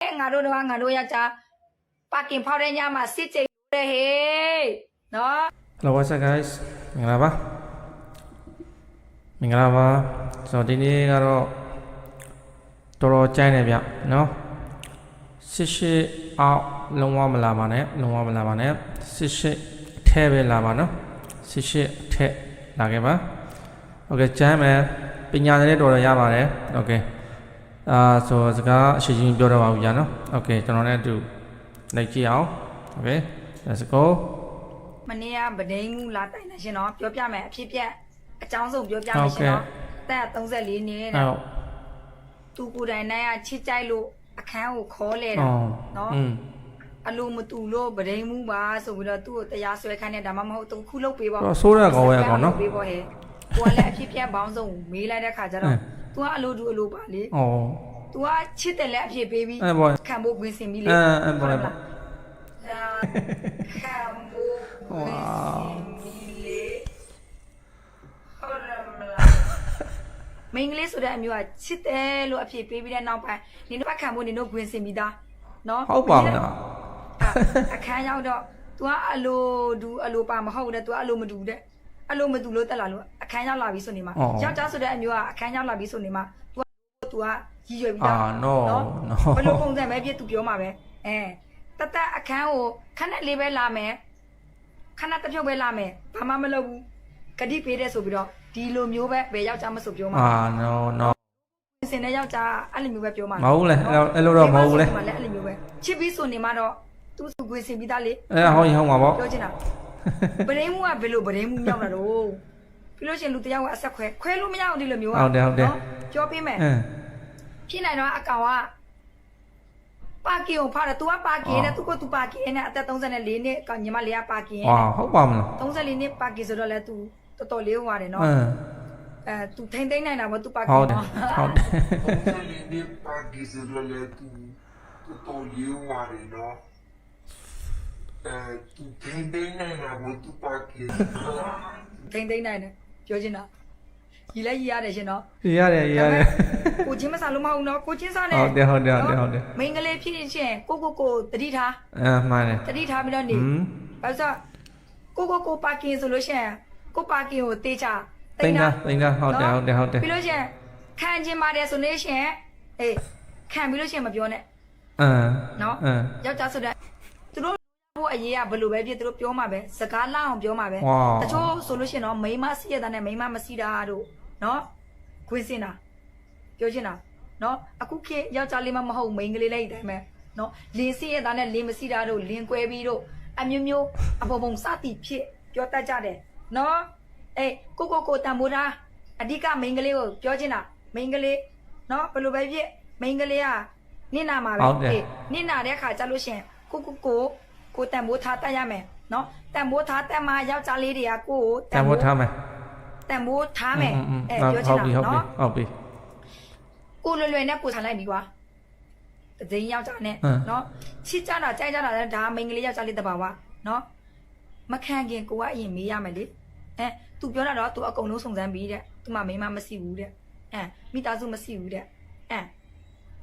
အဲငါတို့တော့ငါတို့ယောက်ျားပါကင်ဖောက်တဲ့ညမှာစစ်ကြိတ်တဲ့ဟေးနော် Hello what's up guys မင်္ဂလာပါမင်္ဂလာပါဆိုတော့ဒီနေ့ကတော့တော်တော်ကြိုင်းနေဗျနော်စစ်ရှိအောင်လုံးဝမလာပါနဲ့လုံးဝမလာပါနဲ့စစ်ရှိအထဲပဲလာပါနော်စစ်ရှိအထဲလာခဲ့ပါโอเคကြမ်းမယ်ပညာနဲ့တော်တော်ရပါတယ်โอเค အာဆိုစကားအရှိချင်းပြောတော့ပါဘူးကြာနော်โอเคကျွန်တော်လည်းအတူလိုက်ကြည့်အောင်โอเค let's go မနေ့ကဗဒိန်းမူလာတိုင်နေရှင်နော်ပြောပြမယ်အဖြစ်ပြက်အကြောင်းဆုံးပြောပြမယ်ရှင်နော်တက်34နှစ် အဲ့ တဲ့ တော့ သူကိုယ်တိုင်နိုင်ကချစ်ကြိုက်လို့အခန်းကိုခေါ်လဲတာ အော် နော် อืม အလိုမတူလို့ဗဒိန်းမူပါဆိုပြီးတော့သူ့ကိုတရားစွဲခိုင်းတယ်ဒါမှမဟုတ်သူခုလုတ်ပေးပါ တော့ဆိုးရကောင်ရဲ့ကောင်နော် ပေးပါဟဲ့ ကိုကလည်းအဖြစ်ပြက်ဘောင်းဆုံးမေးလိုက်တဲ့ခါကျတော့ အင်း तू ကအလိုတူအလိုပါလေ อ๋อ तू ကချစ်တယ်လည်းအဖြစ်ပေးပြီး အဲ့ပေါ် ခံဖို့ဝင်စင်ပြီလေ အဲအဲ့ပေါ်လေဟုတ်လားခံဖို့ဝင်စင်ပြီလေဟုတ်လားမလားမင်္ဂလေးဆိုတဲ့အမျိုးကချစ်တယ်လို့အဖြစ်ပေးပြီးတဲ့နောက်ပိုင်းနင်တို့အခံဖို့နင်တို့ဝင်စင်ပြီသားနော် ဟုတ်ပါမလား အဲ့အခန်းရောက်တော့ तू ကအလိုတူအလိုပါမဟုတ်တဲ့ तू ကအလိုမတူတဲ့ အလိုမတူလို့တက်လာလို့အခန်းရောက်လာပြီဆိုနေမှာယောက်ျားဆိုတဲ့အမျိုးကအခန်းရောက်လာပြီဆိုနေမှာ तू က तू ကရည်ရွယ်ပြီး အာ သား no နော် no ဘယ်လိုပုံစံပဲပြည့် तू ပြောမှာပဲအဲတသက်အခန်းကိုခဏလေးပဲလာမယ်ခဏတစ်ဖြုတ်ပဲလာမယ်ဘာမှမလုပ်ဘူးဂတိပေးတဲ့ဆိုပြီးတော့ဒီလိုမျိုးပဲဘယ်ယောက်ျားမဆိုပြောမှာ အာ no no စင်တဲ့ယောက်ျားအဲ့လိုမျိုးပဲပြောမှာ မဟုတ်လေအဲ့လိုအဲ့လိုတော့မဟုတ်ဘူးလေ ဒီမှာလည်းအဲ့လိုမျိုးပဲချစ်ပြီးဆိုနေမှာတော့သူ့သူကိုစင်ပြီးသားလေ အဲ့ဟောရင်ဟောမှာပေါ့ ပြောချင်တာ ဗရင်းမှုကဘယ်လိုဗရင်းမှုမြောက်လာတော့ပြီးလို့ရှိရင်လူတစ်ယောက်ကအဆက်ခွဲခွဲလို့မရအောင်ဒီလိုမျိုး ဟုတ်တယ်ဟုတ်တယ် ကြောပေးမယ် အင်း ဖြစ်နိုင်တော့အကောင်ကပါကင်ကိုဖားတယ် तू ကပါကင်နဲ့ तू က तू ပါကင်နဲ့အသက်34နှစ်ကောင်ညီမလေးကပါကင် ဝါဟုတ်ပါမလား 34နှစ်ပါကင်ဆိုတော့လဲ तू တော်တော်လေးဟွာတယ်နော် အင်း အဲ तू ထိမ့်သိမ့်နိုင်တာပေါ့ तू ပါကင် ဟုတ်တယ် နော် ဟုတ်တယ် Ongelinde pagise lele tu tu to liware no. Eh tu tende na na mo tu pagise. ထိမ့်သိမ့်နိုင်တယ်ပြောချင်တာကြီးလဲကြီးရတယ်ရှင်နော်ရတယ်ရတယ်ကိုချင်းမစားလို့မဟုတ်ဘူးနော်ကိုချင်းစားနေဟုတ်တယ်ဟုတ်တယ်ဟုတ်တယ်ဟုတ်တယ်မိန်းကလေးဖြစ်ရှင်ကိုကိုကိုတတိထားအင်းမှန်တယ်တတိထားပြီးတော့နေဟွန်းဘာလို့ဆိုကိုကိုကိုပါကင်ဆိုလို့ရှိရင်ကိုပါကင်ကိုတေးချတိန်တာတိန်တာဟုတ်တယ်ဟုတ်တယ်ဟုတ်တယ်ပြီးလို့ရှိရင်ခံခြင်းပါတယ်ဆိုလို့ရှိရင်အေးခံပြီးလို့ရှိရင်မပြောနဲ့အင်းနော်အင်းယောက်ျားဆိုတဲ့ သူတို့ဘို့အရေးကဘယ်လိုပဲဖြစ်သူတို့ပြောမှာပဲစကားလောက်အောင်ပြောမှာပဲဝါတချို့ဆိုလို့ရှိရင်တော့မိန်းမရှိရတဲ့နဲ့မိန်းမမရှိတာတို့နော်ခွင်းစင်တာပြောချင်တာနော်အခုခေတ်ယောက်ျားလေးမမဟုတ်မိန်းကလေးလေးအတိုင်းပဲနော်လင်းစီရတဲ့နဲ့လင်းမရှိတာတို့လင်းကွဲပြီးတို့အမျိုးမျိုးအပေါ်ပုံစသည်ဖြစ်ပြောတတ်ကြတယ်နော်အေးကိုကိုကိုတန်ဖိုးတာအဓိကမိန်းကလေးကိုပြောချင်တာမိန်းကလေးနော်ဘယ်လိုပဲဖြစ်မိန်းကလေးကနင့်နာမှာပဲဟုတ်တယ်အေးနင့်နာတဲ့အခါကျလို့ရှရင်ကိုကိုကို ကိုတန်ဖိုးထားတတ်ရမယ်နော်တန်ဖိုးထားတက်မှာယောက်ျားလေးတွေကကိုကို တန်ဖို့ထားမယ် တန်ဖိုးထားမယ် อืม အဲ ဟုတ် ပြောချ ပြီ င် ဟုတ် တာ ပြီ နော် ဟုတ်ပြီ ကိုလွယ်လွယ်နဲ့ကိုထားလိုက်ပြီကွာတသိန်းယောက်ျားနဲ့ အင်း နော်ချစ်ကြတာကြိုက်ကြတာလည်းဒါမိန်းကလေးယောက်ျားလေးတဘာဝနော်မခံခင်ကိုကအရင်မေးရမယ်လေအဲ तू ပြောတာတော့ तू အကုန်လုံးစုံစမ်းပြီးတဲ့ तू မှမိန်းမမရှိဘူးတဲ့အဲမိသားစုမရှိဘူးတဲ့အဲ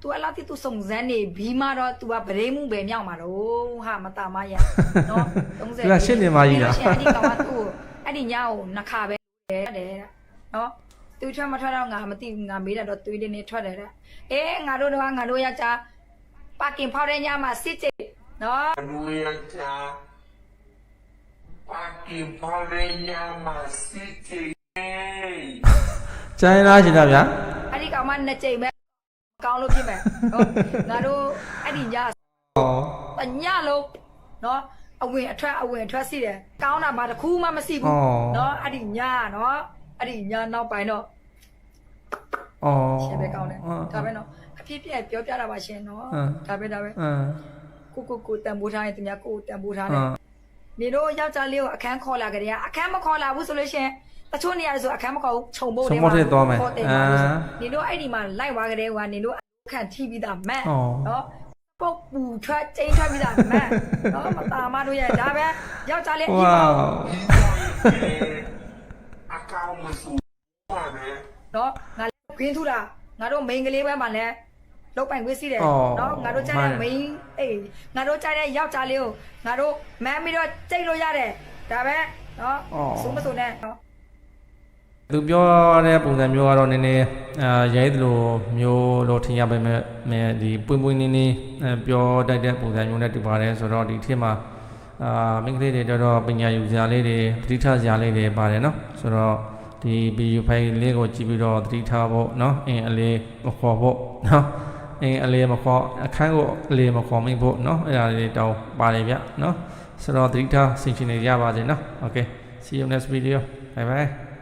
तू အလားတိ तू စုံစမ်းနေပြီးမှတော့ तू ကဗရေမှုပဲမြောက်မှာတော့ဟာမတာမရနော်30 သူကရှင်းနေမှကြီးလား အဲ့ဒီကောင်ကသူ့ကိုအဲ့ဒီညကိုနှစ်ခါပဲတယ်တဲ့နော်သူထွက်မထွက်တော့ငါမသိဘူးငါမေးတာတော့သွေးလေးနေထွက်တယ်တဲ့အေးငါတို့တော့ငါတို့ယောက်ျားပါကင်ဖောက်တဲ့ညမှာစစ်ကြိတ်နော် Anuya cha. Pagi parenya masike. ကျိုင်းလားရှင်သားဗျာ အဲ့ဒီကောင်မနှစ်ကြိမ်ပဲ ကောင်းလို့ဖြစ်မယ်ဟုတ်ငါတို့အဲ့ဒီညဩတညလုံးနော်အဝင်အထွက်အဝင်အထွက်စီတယ်ကောင်းတာမှတစ်ခုမှမရှိဘူးဩနော်အဲ့ဒီညနော်အဲ့ဒီညနောက်ပိုင်းတော့ဩရှင်းပဲကောင်းတယ်ဒါပဲနော်အဖြစ်ပြက်ပြောပြတာပါရှင်နော်အင်းဒါပဲဒါပဲအင်းကိုကိုကိုတန်ဖိုးထားရင်သူများကိုကိုတန်ဖိုးထားအတယ်င်း နေတို့ယောက်ျားလေးကိုအခန်းခေါ်လာကြတဲ့အခန်းမခေါ်လာဘူးဆိုလို့ရှင်တချို့နေရာဆိုအခန်းမခေါ်ဘူးခြုံဖို့ခြုံဖို့ထည့်သွားမယ်ခေါ်တယ်အာပါလို့ဆိုနေတို့အဲ့ဒီမှာလိုက်သွားကြတဲ့ကနေတို့အခန်းထိပြီးသားမက်ဩနော်ပုတ်ပူထွက်ကျိန်းထွက်ပြီးသားမက်နော်မตาမတို့ရဲ့ဒါပဲယောက်ျားလေးအဝါကြီးပါ Akau mesu. Ane. နော်ငါလည်းခင်းထူတာငါတို့မိန်းကလေးပဲမှလည်း လောက်ပိုင်ခွင့်ရှိတယ်အော်နော်ငါတို့ကြိုက်မှန်တဲ့တယ်မိန်းအေးငါတို့ကြိုက်တဲ့ယောက်ျားလေးကိုငါတို့မမ်းပြီးတော့ကြိတ်လို့ရတယ်ဒါပဲနော်အော်စိုးမစိုးနဲ့နော်သူပြောတဲ့ပုံစံမျိုးကတော့နည်းနည်းအာရိုက်သလိုမျိုးလို့ထင်ရပေမဲ့မဲ့ဒီပွင့်ပွင့်နင်းနင်းအဲပြောတတ်တဲ့ပုံစံမျိုးနဲ့တူပါတယ်ဆိုတော့ဒီထစ်မှာအာမိန်းကလေးတွေတော်တော်ပညာယူစရာလေးတွေသတိထားစရာလေးတွေပါတယ်နော်ဆိုတော့ဒီဗီဒီယိုဖိုင်လေးကိုကြည့်ပြီးတော့သတိထားဖို့နော်အင်းအလေးမခေါ်ဖို့နော် အင်းအလေးမခေါ်အခန်းကိုအလေးမခေါ်မိဖို့နော်အဲ့ဒါလေးတောင်းပါတယ်ဗျနော်ဆိုတော့သတိထားဆင်ခြင်နေကြပါစေနော် okay see you next video bye bye